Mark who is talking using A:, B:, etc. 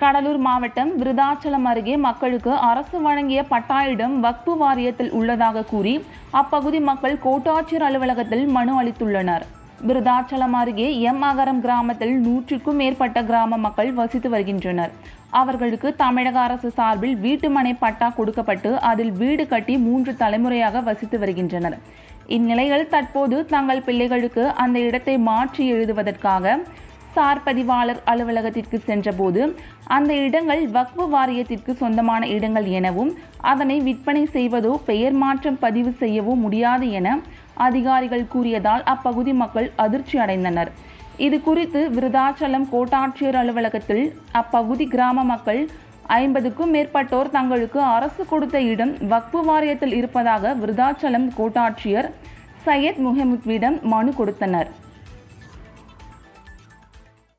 A: கடலூர் மாவட்டம் விருதாச்சலம் அருகே மக்களுக்கு அரசு வழங்கிய பட்டாயிடம் வக்பு வாரியத்தில் உள்ளதாக கூறி அப்பகுதி மக்கள் கோட்டாட்சியர் அலுவலகத்தில் மனு அளித்துள்ளனர். விருதாச்சலம் அருகே எம் அகரம் கிராமத்தில் நூற்றுக்கும் மேற்பட்ட கிராம மக்கள் வசித்து வருகின்றனர். அவர்களுக்கு தமிழக அரசு சார்பில் வீட்டுமனை பட்டா கொடுக்கப்பட்டு அதில் வீடு கட்டி மூன்று தலைமுறையாக வசித்து வருகின்றனர். இந்நிலையில் தற்போது தங்கள் பிள்ளைகளுக்கு அந்த இடத்தை மாற்றி எழுதுவதற்காக சார் பதிவாளர் அலுவலகத்திற்கு சென்றபோது அந்த இடங்கள் வக்ஃபு வாரியத்திற்கு சொந்தமான இடங்கள் எனவும் அதனை விற்பனை செய்வதோ பெயர் மாற்றம் பதிவு செய்யவோ முடியாது என அதிகாரிகள் கூறியதால் அப்பகுதி மக்கள் அதிர்ச்சி அடைந்தனர். இது குறித்து விருதாச்சலம் கோட்டாட்சியர் அலுவலகத்தில் அப்பகுதி கிராம மக்கள் ஐம்பதுக்கும் மேற்பட்டோர் தங்களுக்கு அரசு கொடுத்த இடம் வக்ஃபு வாரியத்தில் இருப்பதாக விருதாச்சலம் கோட்டாட்சியர் சையத் முஹமுத்விடம் மனு கொடுத்தனர்.